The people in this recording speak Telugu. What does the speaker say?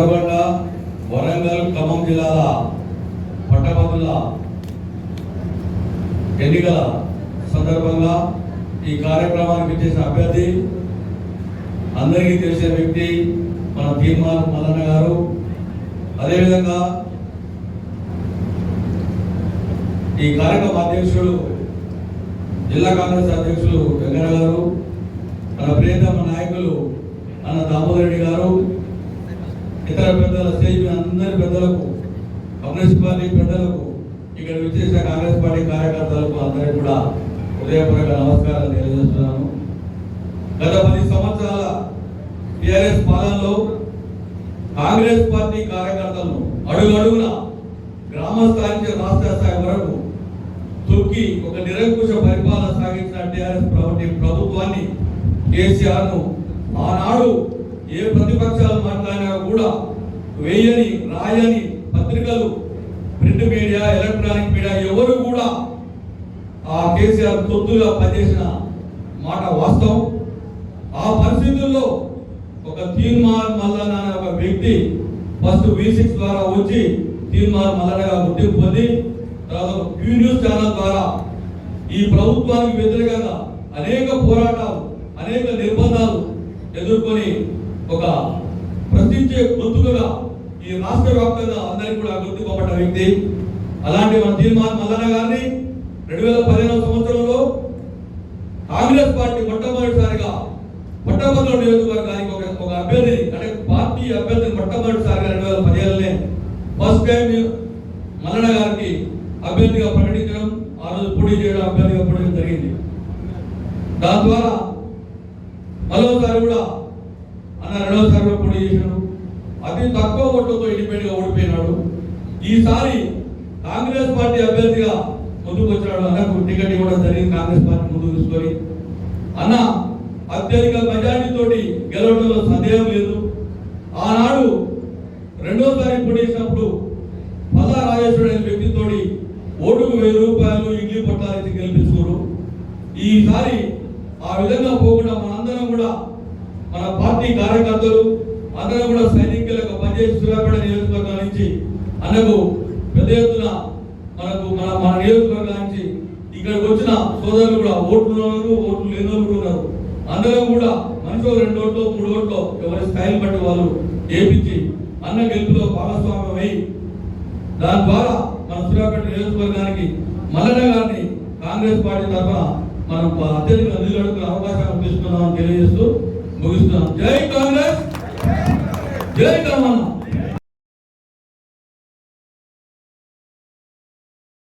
నల్గొండ వరంగల్ ఖమ్మం జిల్లాల పట్టభద్రుల ఎన్నికల సందర్భంగా ఈ కార్యక్రమానికి చేసిన అభ్యర్థి అందరికీ తెలిసిన వ్యక్తి మన తీర్మాన్ మల్లన్న గారు. అదేవిధంగా ఈ కార్యక్రమ అధ్యక్షుడు జిల్లా కాంగ్రెస్ అధ్యక్షులు వెంకన్న గారు మన ప్రియతమ నాయకులు అన్న దామోదరెడ్డి గారు ఇతర పెద్దల స్టేజ్ అందరి పెద్దలకు కమ్యూనిస్ట్ పార్టీ పెద్దలకు ఇక్కడ విచ్చేసిన కాంగ్రెస్ పార్టీ కార్యకర్తలకు అందరికీ కూడా హృదయపూర్వక నమస్కారాలు తెలియజేస్తున్నాను. గత పది సంవత్సరాల టిఆర్ఎస్ పాలనలో కాంగ్రెస్ పార్టీ కార్యకర్తలను అడుగడుగున గ్రామ స్థాయి నుంచి రాష్ట్ర స్థాయి వరకు తొక్కి ఒక నిరంకుశ పరిపాలన సాగించిన టిఆర్ఎస్ ప్రభుత్వాన్ని కేసీఆర్ను ఆనాడు ఏ ప్రతిపక్షాలు మాట్లాడినా కూడా వేయని రాయని పత్రికలు ప్రింట్ మీడియా ఎలక్ట్రానిక్ మీడియా ఎవరు కూడా ఆ కేసీఆర్ తొత్తుగా పనిచేసిన మాట వాస్తవం. ఆ పరిస్థితుల్లో ఒక తీర్మాన్ మల్లన్న అనే ఒక వ్యక్తి ఫస్ట్ వి సిక్స్ ద్వారా వచ్చి తీర్మాన్ మల్లన్నగా గుర్తింపు పొంది తర్వాత క్యూ న్యూస్ ఛానల్ ద్వారా ఈ ప్రభుత్వానికి వ్యతిరేకంగా అనేక పోరాటాలు అనేక నిర్బంధాలు ఎదుర్కొని ఒక ప్రశ్నించే గొంతుకగా ఈ రాష్ట్ర వ్యాప్తంగా అందరికీ కూడా గుర్తింపబడ్డ వ్యక్తి. అలాంటి మన తీర్మాన్ మల్లన్న గారిని రెండు వేల పదిహేనవ సంవత్సరంలో కాంగ్రెస్ పార్టీ మొట్టమొదటిసారిగా మొట్టమొదటి నియోజకవర్గానికి ఒక ఒక అభ్యర్థిని అంటే పార్టీ అభ్యర్థిని మొట్టమొదటిసారిగా రెండు వేల పదిహేనులోనే ఫస్ట్ టైం మల్లన్న గారికి అభ్యర్థిగా ప్రకటించడం ఆ రోజు పోటీ చేయడం అభ్యర్థిగా పోటీ జరిగింది. దాని ద్వారా మరోసారి కూడా అన్న రెండోసారి కూడా పోటీ చేశాడు. అతి తక్కువ ఓట్లతో ఇండిపెండెంట్గా ఓడిపోయినాడు. ఈసారి కాంగ్రెస్ పార్టీ అభ్యర్థిగా ముందుకు వచ్చినాడు అన్నకు టికెట్ ఇవ్వడం జరిగింది కాంగ్రెస్ పార్టీ ముందు తీసుకొని. అన్న అత్యధిక మెజార్టీ గెలవడంలో సందేహం లేదు. ఆనాడు రెండోసారి పోటీ చేసినప్పుడు పల్లా రాజేశ్వరుడు అనే వ్యక్తితోటి ఓటుకు వెయ్యి రూపాయలు ఇడ్లీ పొట్టాలిచ్చి గెలిపించుకోరు ఈసారి ఆ విధంగా పోకుండా మనందరం కూడా మన పార్టీ కార్యకర్తలు అందరూ కూడా సైనికులకు పనిచేసి సూర్యాపేట నియోజకవర్గం నుంచి అన్నకు పెద్ద ఎత్తున మనకు మన మన నియోజకవర్గం నుంచి ఇక్కడికి వచ్చిన సోదరులు కూడా ఓట్లు ఉన్నారు ఓట్లు లేని వాళ్ళు కూడా ఉన్నారు. అందరం కూడా మనిషి రెండు ఓట్లు మూడు ఓట్లు ఎవరి స్థాయిని బట్టి వాళ్ళు ఏపించి అన్న గెలుపులో భాగస్వామ్యం అయి దాని ద్వారా మన సూర్యాపేట నియోజకవర్గానికి మల్లన్న గారిని కాంగ్రెస్ పార్టీ తరఫున మనం అత్యధిక నిధులు అడుగుతున్న అవకాశం తీసుకున్నామని తెలియజేస్తూ ముగిస్తున్నాం. జై కాంగ్రెస్. జై కామన్న